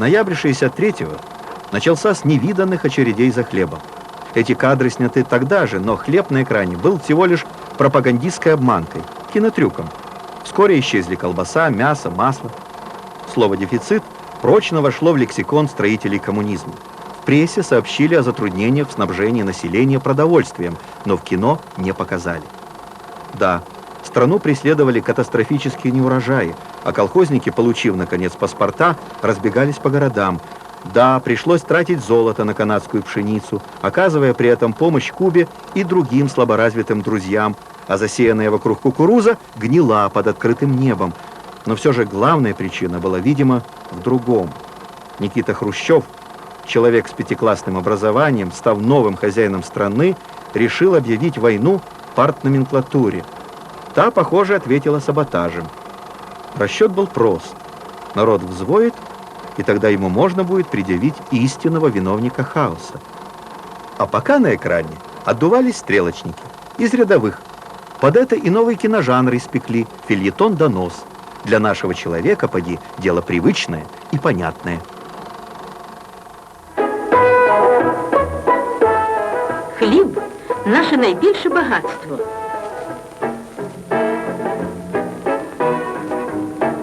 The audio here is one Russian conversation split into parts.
Ноябрь 63-го начался с невиданных очередей за хлебом. Эти кадры сняты тогда же, но хлеб на экране был всего лишь пропагандистской обманкой, кинотрюком. Вскоре исчезли колбаса, мясо, масло. Слово «дефицит» прочно вошло в лексикон строителей коммунизма. В прессе сообщили о затруднениях в снабжении населения продовольствием, но в кино не показали. Да, страну преследовали катастрофические неурожаи, а колхозники, получив, наконец, паспорта, разбегались по городам. Да, пришлось тратить золото на канадскую пшеницу, оказывая при этом помощь Кубе и другим слаборазвитым друзьям, а засеянная вокруг кукуруза гнила под открытым небом. Но все же главная причина была, видимо, в другом. Никита Хрущев, человек с пятиклассным образованием, став новым хозяином страны, решил объявить войну партноменклатуре. Та, похоже, ответила саботажем. Расчет был прост. Народ взвоет, и тогда ему можно будет предъявить истинного виновника хаоса. А пока на экране отдувались стрелочники из рядовых. Под это и новый киножанр испекли фильетон-донос. Для нашего человека, поди, дело привычное и понятное. Хліб наше найбільше багатство.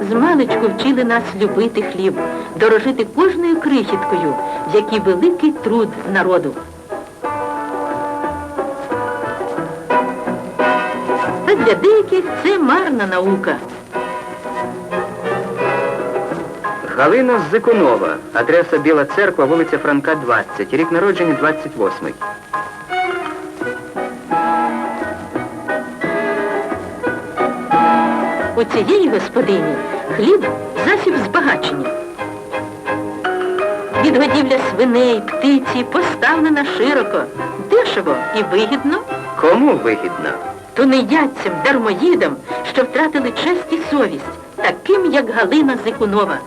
Змалечку вчили нас любити хліб, дорожити кожною крихіткою, який великий труд народу. Та для деяких це марна наука. Галина Зикунова, адреса Біла Церква, вулиця Франка, 20, рік народження 28. У цієї господині хліб засіб збагачення. Відгодівля свиней, птиці поставлена широко, дешево і вигідно, Кому вигідно? тунеядцям, дармоїдам, що втратили честь і совість, таким, як Галина Зикунова.